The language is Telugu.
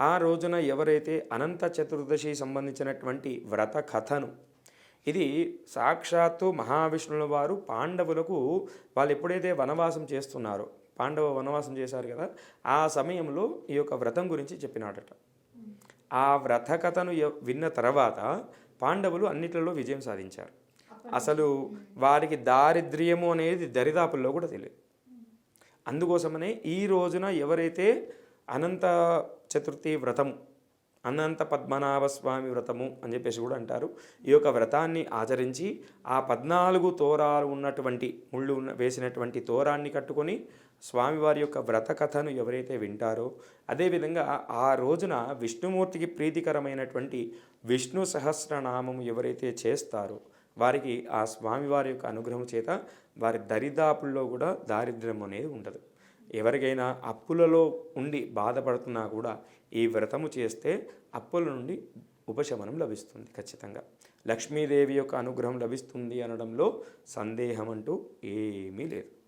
ఆ రోజున ఎవరైతే అనంత చతుర్దశి సంబంధించినటువంటి వ్రత కథను ఇది సాక్షాత్తు మహావిష్ణువుల వారు పాండవులకు వాళ్ళు ఎప్పుడైతే వనవాసం చేస్తున్నారో పాండవ వనవాసం చేశారు కదా ఆ సమయంలో ఈ యొక్క వ్రతం గురించి చెప్పినాడట. ఆ వ్రత కథను విన్న తర్వాత పాండవులు అన్నిట్లలో విజయం సాధించారు. అసలు వారికి దారిద్ర్యము అనేది దరిదాపుల్లో కూడా తెలియదు. అందుకోసమనే ఈ రోజున ఎవరైతే అనంత చతుర్థి వ్రతము అనంత పద్మనాభ స్వామి వ్రతము అని చెప్పేసి కూడా అంటారు. ఈ యొక్క వ్రతాన్ని ఆచరించి ఆ పద్నాలుగు తోరాలు ఉన్నటువంటి ముళ్ళు ఉన్న వేసినటువంటి తోరాన్ని కట్టుకొని స్వామివారి యొక్క వ్రత కథను ఎవరైతే వింటారో అదేవిధంగా ఆ రోజున విష్ణుమూర్తికి ప్రీతికరమైనటువంటి విష్ణు సహస్రనామము ఎవరైతే చేస్తారో వారికి ఆ స్వామివారి యొక్క అనుగ్రహం చేత వారి దరిదాపుల్లో కూడా దారిద్ర్యం అనేది ఉండదు. ఎవరికైనా అప్పులలో ఉండి బాధపడుతున్నా కూడా ఈ వ్రతము చేస్తే అప్పుల నుండి ఉపశమనం లభిస్తుంది ఖచ్చితంగా. లక్ష్మీదేవి యొక్క అనుగ్రహం లభిస్తుంది అనడంలో సందేహం అంటూ ఏమీ లేదు.